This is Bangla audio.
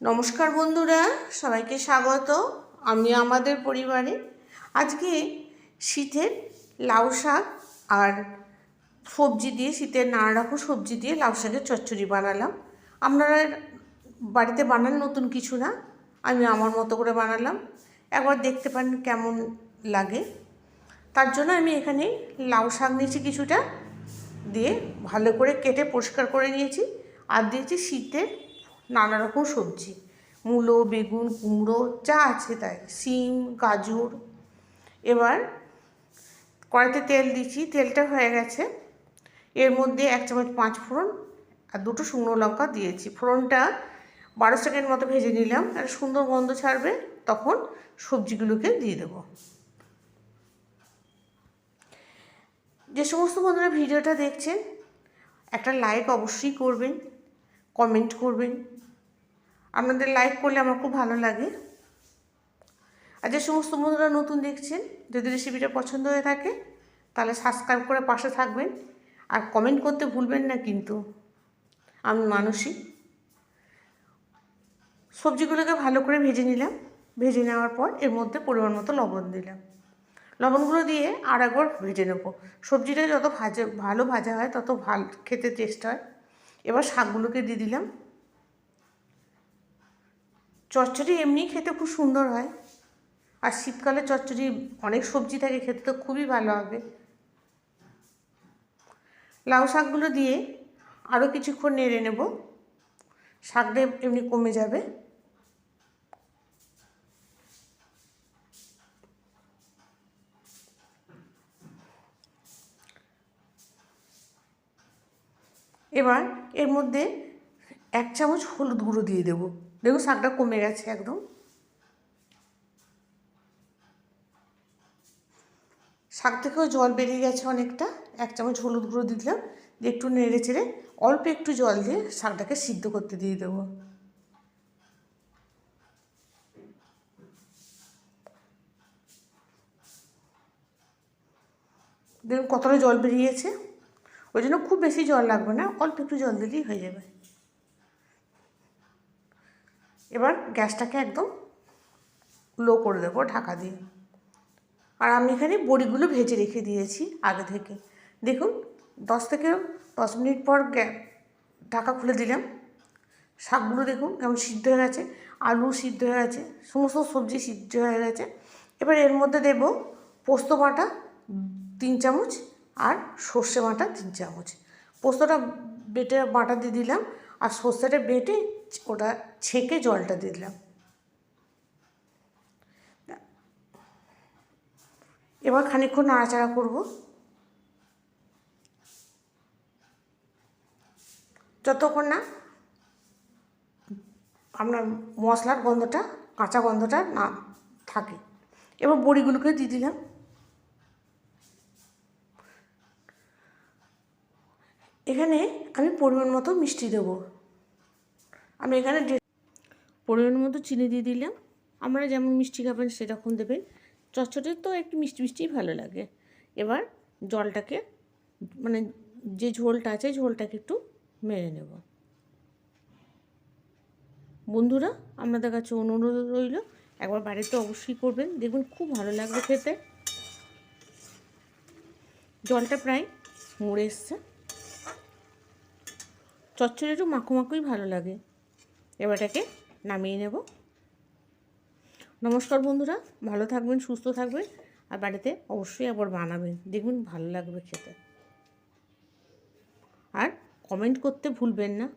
নমস্কার বন্ধুরা, সবাইকে স্বাগত। আমি আমাদের পরিবারে। আজকে শীতের লাউ শাক আর সবজি দিয়ে, শীতের নানা রকম সবজি দিয়ে লাউ শাকের চচ্চড়ি বানালাম। আপনারা বাড়িতে বানান নতুন কিছু না, আমি আমার মতো করে বানালাম। একবার দেখতে পারেন কেমন লাগে। তার জন্য আমি এখানে লাউ শাক নিয়েছি কিছুটা, দিয়ে ভালো করে কেটে পরিষ্কার করে নিয়েছি। আর দিয়েছি শীতের নানা রকম সবজি। মূলো, বেগুন, কুমড়ো, যা আছে তাই সিম গাজর। এবার কড়াইতে তেল দিচ্ছি, তেলটা হয়ে গেছে। এর মধ্যে এক চামচ পাঁচ ফোড়ন আর দুটো শুকনো লঙ্কা দিয়েছি। ফোড়নটা বারো সেকেন্ড মতো ভেজে নিলাম, আর সুন্দর গন্ধ ছাড়বে, তখন সবজিগুলোকে দিয়ে দেবো। যে সমস্ত বন্ধুরা ভিডিওটা দেখছেন, একটা লাইক অবশ্যই করবেন। কমেন্ট করবেন। আপনাদের লাইক করলে আমার খুব ভালো লাগে। আর যে সমস্ত বন্ধুরা নতুন দেখছেন, যদি রেসিপিটা পছন্দ হয়ে থাকে, তাহলে সাবস্ক্রাইব করে পাশে থাকবেন। আর কমেন্ট করতে ভুলবেন না কিন্তু। আমি মানুষই সবজিগুলোকে ভালো করে ভেজে নিলাম। ভেজে নেওয়ার পর এর মধ্যে পরিমাণ মতো লবণ দিলাম। লবণগুলো দিয়ে আর একবার ভেজে নেব। সবজিটা যত ভাজা, ভালো ভাজা হয়, তত ভালো, খেতে টেস্ট হয়। এবার শাকগুলোকে দিয়ে দিলাম। চচ্চড়ি এমনি খেতে খুব সুন্দর হয়। আর শীতকালে চচ্চড়ি অনেক সবজি থাকে, খেতে তো খুবই ভালো হবে। লাউ শাকগুলো দিয়ে আরও কিছুক্ষণ নেড়ে নেব। শাকটা এমনি কমে যাবে। এবার এর মধ্যে এক চামচ হলুদ গুঁড়ো দিয়ে দেবো। দেখুন শাকটা কমে গেছে একদম। শাক থেকেও জল বেরিয়ে গেছে অনেকটা। এক চামচ হলুদ গুঁড়ো দিয়ে দিলাম। দিয়ে একটু নেড়ে চেড়ে অল্প একটু জল দিয়ে শাকটাকে সিদ্ধ করতে দিয়ে দেবো। দেখুন কতটা জল বেরিয়েছে। ওই জন্য খুব বেশি জল লাগবে না, অল্প একটু জল দিলেই হয়ে যাবে। এবার গ্যাসটাকে একদম লো করে দেবো ঢাকা দিয়ে। আর আমি এখানে বড়িগুলো ভেজে রেখে দিয়েছি আগে থেকে। দেখুন, দশ থেকে দশ মিনিট পর ঢাকা খুলে দিলাম। শাকগুলো দেখুন কেমন সিদ্ধ হয়ে গেছে, আলু সিদ্ধ হয়ে গেছে, সমস্ত সবজি সিদ্ধ হয়ে গেছে। এবার এর মধ্যে দেব পোস্ত বাটা, তিন চামচ আর সর্ষে বাটা তিন চামচ। পোস্তটা বেটে বাটা দিয়ে দিলাম, আর সর্ষেটা বেটে ওটা ছেঁকে জলটা দিয়ে দিলাম। এবার খানিকক্ষণ নাড়াচাড়া করব। যতক্ষণ না আপনার মশলার গন্ধটা, কাঁচা গন্ধটা না থাকে। এবার বড়িগুলোকে দিয়ে দিলাম। এখানে আমি পরিমাণ মতো মিষ্টি দেবো। আমি এখানে পরিমাণ মতো চিনি দিয়ে দিলাম। আমরা যেমন মিষ্টি খাবেন সেরকম দেবেন। চচ্চটে তো একটু মিষ্টি মিষ্টিই ভালো লাগে। এবার জলটাকে মানে যে ঝোলটা আছে, ঝোলটাকে একটু মেরে নেব। বন্ধুরা, আপনাদের কাছে অনুরোধ রইল, একবার বাড়িতে অবশ্যই করবেন। দেখবেন খুব ভালো লাগবে খেতে। জলটা প্রায় মরে এসছে। চচ্চড়ি একটু মাখো মাখোই ভালো লাগে। এবারটাকে নামিয়ে নেব। নমস্কার বন্ধুরা, ভালো থাকবেন, সুস্থ থাকবেন আর বাড়িতে অবশ্যই আবার বানাবেন। দেখবেন ভালো লাগবে খেতে। আর কমেন্ট করতে ভুলবেন না।